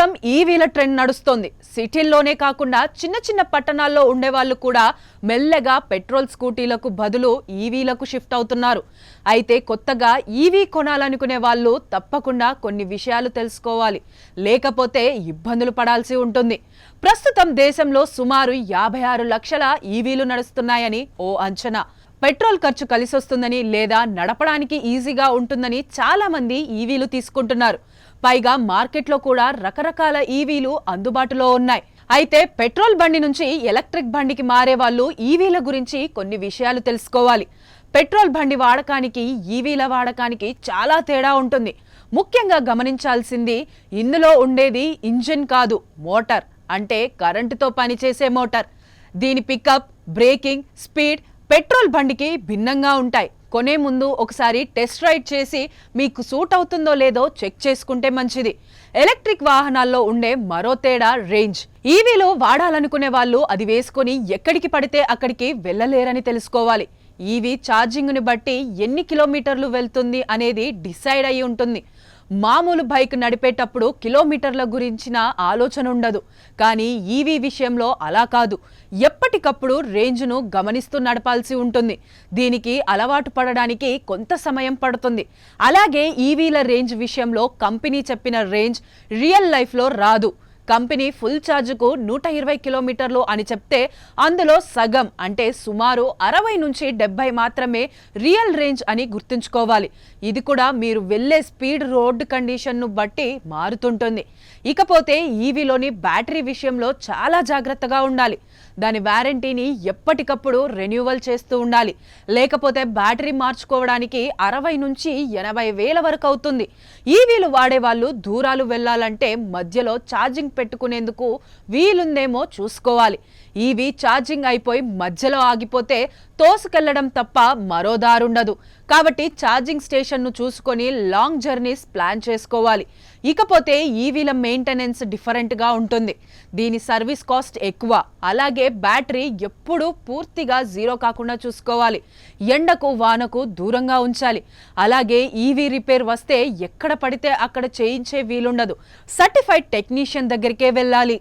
ప్రస్తుతం ఈవీల ట్రెండ్ నడుస్తోంది. సిటీల్లోనే కాకుండా చిన్న చిన్న పట్టణాల్లో ఉండే వాళ్ళు కూడా మెల్లగా పెట్రోల్ స్కూటీలకు బదులు ఈవీలకు షిఫ్ట్ అవుతున్నారు. అయితే కొత్తగా ఈవీ కొనాలనుకునే వాళ్ళు తప్పకుండా కొన్ని విషయాలు తెలుసుకోవాలి. లేకపోతే ఇబ్బందులు పడాల్సి ఉంటుంది. ప్రస్తుతం దేశంలో సుమారు యాభై ఆరు లక్షల ఈవీలు నడుస్తున్నాయని ఓ అంచనా. పెట్రోల్ ఖర్చు కలిసొస్తుందని లేదా నడపడానికి ఈజీగా ఉంటుందని చాలామంది ఈవీలు తీసుకుంటున్నారు. పైగా మార్కెట్లో కూడా రకరకాల ఈవీలు అందుబాటులో ఉన్నాయి. అయితే పెట్రోల్ బండి నుంచి ఎలక్ట్రిక్ బండికి మారే వాళ్ళు ఈవీల గురించి కొన్ని విషయాలు తెలుసుకోవాలి. పెట్రోల్ బండి వాడకానికి ఈవీల వాడకానికి చాలా తేడా ఉంటుంది. ముఖ్యంగా గమనించాల్సింది ఇందులో ఉండేది ఇంజిన్ కాదు మోటార్. అంటే కరెంటుతో పనిచేసే మోటార్. దీని పికప్ బ్రేకింగ్ స్పీడ్ పెట్రోల్ బండికి భిన్నంగా ఉంటాయి. కొనే ముందు ఒకసారి టెస్ట్ రైడ్ చేసి మీకు సూట్ అవుతుందో లేదో చెక్ చేసుకుంటే మంచిది. ఎలక్ట్రిక్ వాహనాల్లో ఉండే మరో తేడా రేంజ్. ఈవీలో వాడాలనుకునే వాళ్ళు అది వేసుకొని ఎక్కడికి పడితే అక్కడికి వెళ్ళలేరని తెలుసుకోవాలి. ఈవీ ఛార్జింగ్ని బట్టి ఎన్ని కిలోమీటర్లు వెళ్తుంది అనేది డిసైడ్ అయి ఉంటుంది. మామూలు బైక్ నడిపేటప్పుడు కిలోమీటర్ల గురించిన ఆలోచన ఉండదు. కానీ ఈవీ విషయంలో అలా కాదు. ఎప్పటికప్పుడు రేంజ్ను గమనిస్తూ నడపాల్సి ఉంటుంది. దీనికి అలవాటు పడడానికి కొంత సమయం పడుతుంది. అలాగే ఈవీల రేంజ్ విషయంలో కంపెనీ చెప్పిన రేంజ్ రియల్ లైఫ్లో రాదు. కంపెనీ ఫుల్ ఛార్జ్కు నూట ఇరవై కిలోమీటర్లు అని చెప్తే అందులో సగం అంటే సుమారు అరవై నుంచి డెబ్బై మాత్రమే రియల్ రేంజ్ అని గుర్తుంచుకోవాలి. ఇది కూడా మీరు వెళ్ళే స్పీడ్ రోడ్డు కండిషన్ను బట్టి మారుతుంటుంది. ఇకపోతే ఈవీలోని బ్యాటరీ విషయంలో చాలా జాగ్రత్తగా ఉండాలి. దాని వ్యారంటీని ఎప్పటికప్పుడు రెన్యువల్ చేస్తూ ఉండాలి. లేకపోతే బ్యాటరీ మార్చుకోవడానికి అరవై నుంచి ఎనభై వేల వరకు అవుతుంది. ఈవీలు వాడే వాళ్ళు దూరాలు వెళ్ళాలంటే మధ్యలో ఛార్జింగ్ పెట్టుకునేందుకు వీలుందేమో చూసుకోవాలి. ఈవి ఛార్జింగ్ అయిపోయి మధ్యలో ఆగిపోతే తోసుకెళ్ళడం తప్ప మరో దారుండదు. కాబట్టి ఛార్జింగ్ స్టేషన్ను చూసుకొని లాంగ్ జర్నీస్ ప్లాన్ చేసుకోవాలి. ఇకపోతే ఈవీల మెయింటెనెన్స్ డిఫరెంట్గా ఉంటుంది. దీని సర్వీస్ కాస్ట్ ఎక్కువ. అలాగే బ్యాటరీ ఎప్పుడూ పూర్తిగా జీరో కాకుండా చూసుకోవాలి. ఎండకు వానకు దూరంగా ఉంచాలి. అలాగే ఈవీ రిపేర్ వస్తే ఎక్కడ పడితే అక్కడ చేయించే వీలుండదు. సర్టిఫైడ్ టెక్నీషియన్ దగ్గరికే వెళ్ళాలి.